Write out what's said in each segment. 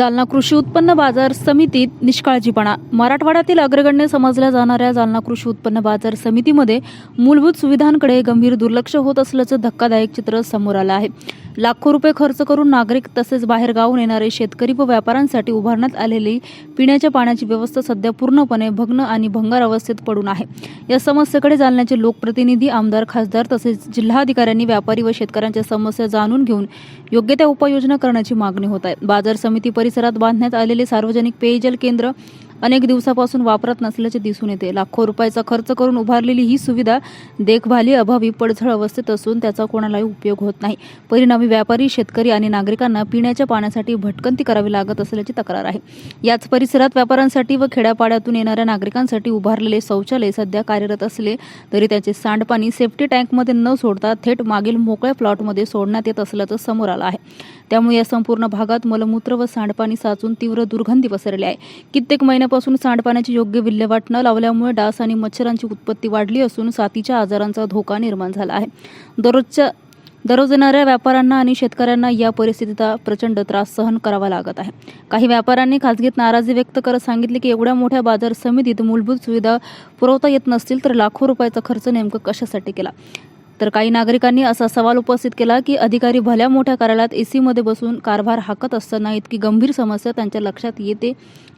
जालना कृषी उत्पन्न बाजार समितीत निष्काळजीपणा. मराठवाड्यातील अग्रगण्य समजल्या जाणाऱ्या जालना कृषी उत्पन्न बाजार समितीमध्ये मूलभूत सुविधांकडे गंभीर दुर्लक्ष होत असल्याचं धक्कादायक चित्र समोर आलं आहे. लाखो रुपये खर्च करून नागरिक तसेच बाहेर गावून येणारे शेतकरी व व्यापाऱ्यांसाठी उभारण्यात आलेली पिण्याच्या पाण्याची व्यवस्था सध्या पूर्णपणे भग्न आणि भंगार अवस्थेत पडून आहे. या समस्येकडे जालन्याचे लोकप्रतिनिधी आमदार खासदार तसेच जिल्हाधिकाऱ्यांनी व्यापारी व शेतकऱ्यांच्या समस्या जाणून घेऊन योग्य त्या उपाययोजना करण्याची मागणी होत आहे. बाजार समिती परिसरात बांधण्यात आलेले सार्वजनिक पेयजल केंद्र अनेक दिवसापासून वापरत नसल्याचे दिसून येते. लाखो रुपयाचा खर्च करून उभारलेली ही सुविधा देखभाली अभावी पडझड अवस्थेत असून त्याचा कोणालाही उपयोग होत नाही. परिणामी व्यापारी शेतकरी आणि नागरिकांना पिण्याच्या पाण्यासाठी भटकंती करावी लागत असल्याची तक्रार आहे. याच परिसरात व्यापाऱ्यांसाठी व खेड्यापाड्यातून येणाऱ्या नागरिकांसाठी उभारलेले शौचालय सध्या कार्यरत असले तरी त्याचे सांडपाणी सेफ्टी टँकमध्ये न सोडता थेट मागील मोकळ्या प्लॉटमध्ये सोडण्यात येत असल्याचं समोर आलं आहे. त्यामुळे या संपूर्ण भागात मलमूत्र व सांडपाणी साचून तीव्र दुर्गंधी पसरली आहे. कित्येक महिन्यापासून सांडपाण्याची योग्य विल्हेवाट न लावल्यामुळे डास आणि मच्छरांची उत्पत्ती वाढली असून साथीच्या आजारांचा धोका निर्माण झाला आहे. दररोजच्या दररोज येणाऱ्या व्यापाऱ्यांना आणि शेतकऱ्यांना या परिस्थितीचा प्रचंड त्रास सहन करावा लागत आहे. काही व्यापाऱ्यांनी खासगीत नाराजी व्यक्त करत सांगितले की एवढ्या मोठ्या बाजार समितीत मूलभूत सुविधा पुरवता येत नसतील तर लाखो रुपयाचा खर्च नेमकं कशासाठी केला? तर काही नागरिकांनी असा सवाल उपस्थित केला की अधिकारी भल्या मोठ्या कार्यालयात एसीमध्ये बसून कारभार हाकत असताना इतकी गंभीर समस्या त्यांच्या लक्षात येते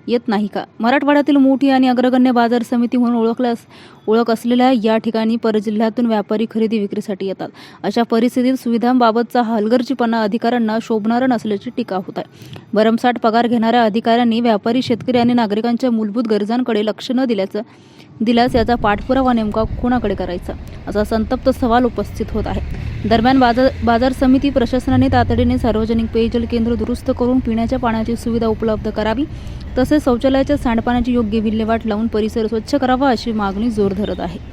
येत नाही का? मराठवाड्यातील मोठी आणि अग्रगण्य बाजार समिती म्हणून ओळखल्यास ओळख असलेल्या या ठिकाणी परजिल्ह्यातून व्यापारी खरेदी विक्रीसाठी येतात. अशा परिस्थितीत सुविधांबाबतचा हलगर्जीपणा अधिकाऱ्यांना शोभणारा नसल्याची टीका होत आहे. भरमसाठ पगार घेणाऱ्या अधिकाऱ्यांनी व्यापारी शेतकरी आणि नागरिकांच्या मूलभूत गरजांकडे लक्ष न दिल्याचं दिल्यास याचा पाठपुरावा नेमका कोणाकडे करायचा? असा संतप्त सवाल उपस्थित होत आहे. दरम्यान बाजार बाजार समिती प्रशासनाने तातडीने सार्वजनिक पेयजल केंद्र दुरुस्त करून पिण्याच्या पाण्याची सुविधा उपलब्ध करावी तसेच शौचालयाच्या सांडपाण्याची योग्य विल्हेवाट लावून परिसर स्वच्छ करावा अशी मागणी जोर धरत आहे.